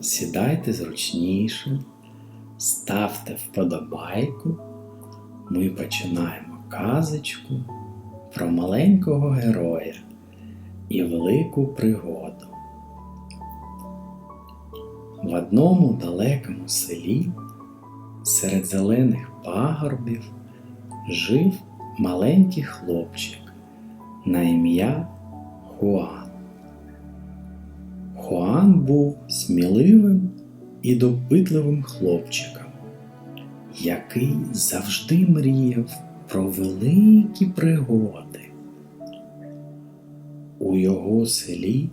сідайте зручніше, ставте вподобайку. Ми починаємо казочку про маленького героя і велику пригоду. В одному далекому селі серед зелених пагорбів жив маленький хлопчик на ім'я Хуан. Хуан був сміливим і допитливим хлопчиком, який завжди мріяв про великі пригоди. У його селі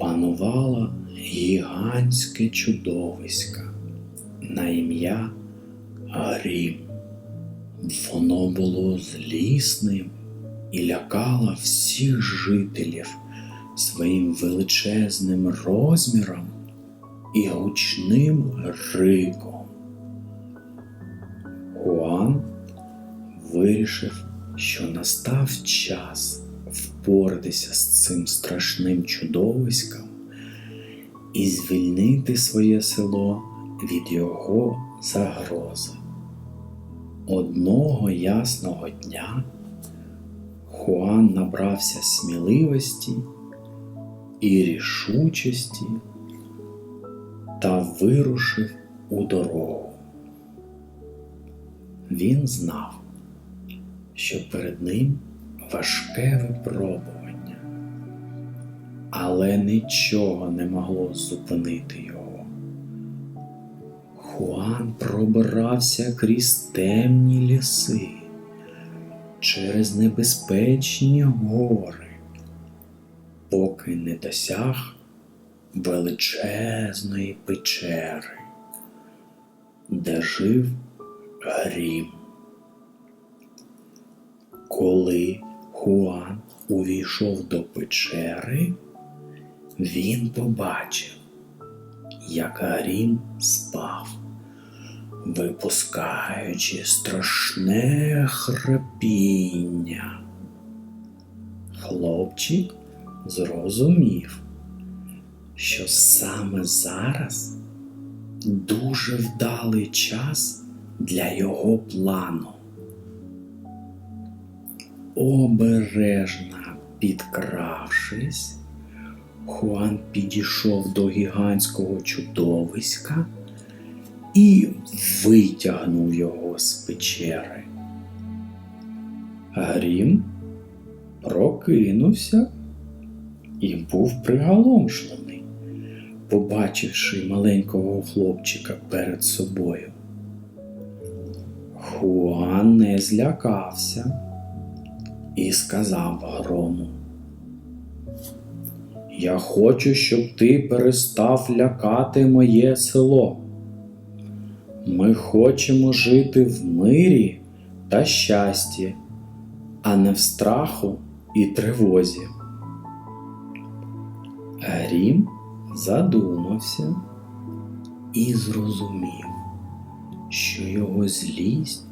панувало гігантське чудовисько на ім'я Грім. Воно було злісним і лякало всіх жителів своїм величезним розміром і гучним риком. Хуан вирішив, що настав час впоратися з цим страшним чудовиськом і звільнити своє село від його загрози. Одного ясного дня Хуан набрався сміливості і рішучості та вирушив у дорогу. Він знав, що перед ним важке випробування, але нічого не могло зупинити його. Хуан пробирався крізь темні ліси, через небезпечні гори, поки не досяг величезної печери, де жив Грім. Коли Хуан увійшов до печери, він побачив, як Грім спав, випускаючи страшне храпіння. Хлопчик зрозумів, що саме зараз дуже вдалий час для його плану. Обережно підкравшись, Хуан підійшов до гігантського чудовиська і витягнув його з печери. Грім прокинувся і був приголомшлений, побачивши маленького хлопчика перед собою. Хуан не злякався і сказав грому. Я хочу, щоб ти перестав лякати моє село. Ми хочемо жити в мирі та щасті, а не в страху і тривозі. Грім задумався і зрозумів, що його злість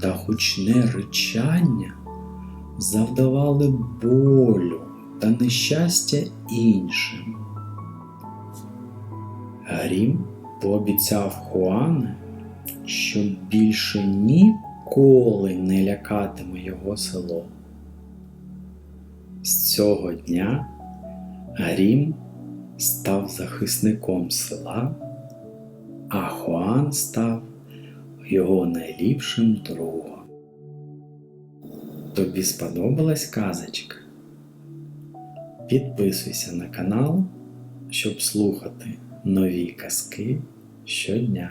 та гучне ричання завдавали болю та нещастя іншим. Грім пообіцяв Хуане, що більше ніколи не лякатиме його село. З цього дня Грім став захисником села, а Хуан став його найліпшим другом. Тобі сподобалась казочка? Підписуйся на канал, щоб слухати нові казки щодня.